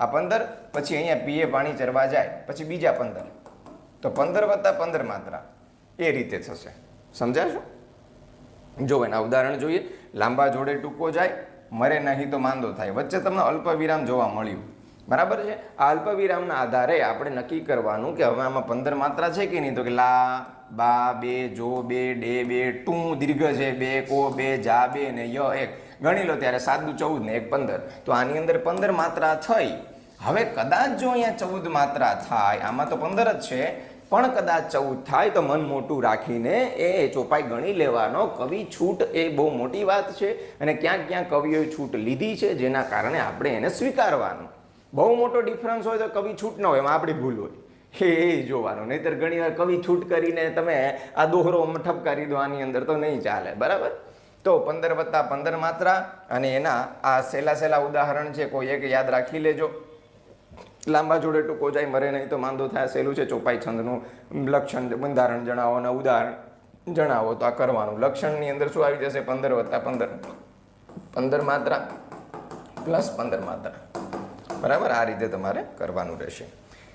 આ પંદર, પછી અહીંયા પીએ પાણી ચરવા જાય, પછી બીજા પંદર. તો પંદર વત્તા પંદર માત્રા એ રીતે થશે. સમજાશો જો એના ઉદાહરણ જોઈએ, લાંબા જોડે ટૂંકો જાય, મરે નહીં તો માંદો થાય. વચ્ચે તમને અલ્પ વિરામ જોવા મળ્યું. બરાબર છે? આ અલ્પ વિરામના આધારે આપણે નક્કી કરવાનું કે હવે આમાં પંદર માત્રા છે કે નહીં? તો કે લા, બા, બે, જો, બે, ડે, બે, ટું, દીર્ઘ છે, બે, કો, બે, જા, બે ને ય, એક. ગણી લો ત્યારે સાત દુ ચૌદ ને એક પંદર. તો આની અંદર પંદર માત્રા થઈ. હવે કદાચ જો અહીંયા ચૌદ માત્રા થાય, આમાં તો પંદર જ છે, પણ કદાચ ચૌદ થાય તો મન મોટું રાખીને એ ચોપાઈ ગણી લેવાનો. કવિ છૂટ એ બહુ મોટી વાત છે અને ક્યાંક ક્યાંક કવિઓએ છૂટ લીધી છે, જેના કારણે આપણે એને સ્વીકારવાનું. બહુ મોટો ડિફરન્સ હોય તો કવિ છૂટ ન હોય, એમાં આપણી ભૂલ હોય. એ એ જોવાનું, નહીતર ઘણી વાર કવિ છૂટ કરીને તમે આ દોહરો ઠપકારી દો, આની અંદર તો નહીં ચાલે, બરાબર? તો પંદર વત્તા પંદર માત્રા, અને એના આ સહેલા સહેલા ઉદાહરણ છે, કોઈ એક યાદ રાખી લેજો. લાંબા જોડે ટૂંકો જાય, મરે નહીં તો માંદો થાય સહેલું છે, ચોપાઈ છંદનું લક્ષણ બંધારણ જણાવો અને ઉદાહરણ જણાવો, તો આ કરવાનું. લક્ષણની અંદર શું આવી જશે? પંદર વત્તા પંદર. પંદર માત્રા, પ્લસ પંદર માત્રા. બરાબર? આ રીતે તમારે કરવાનું રહેશે.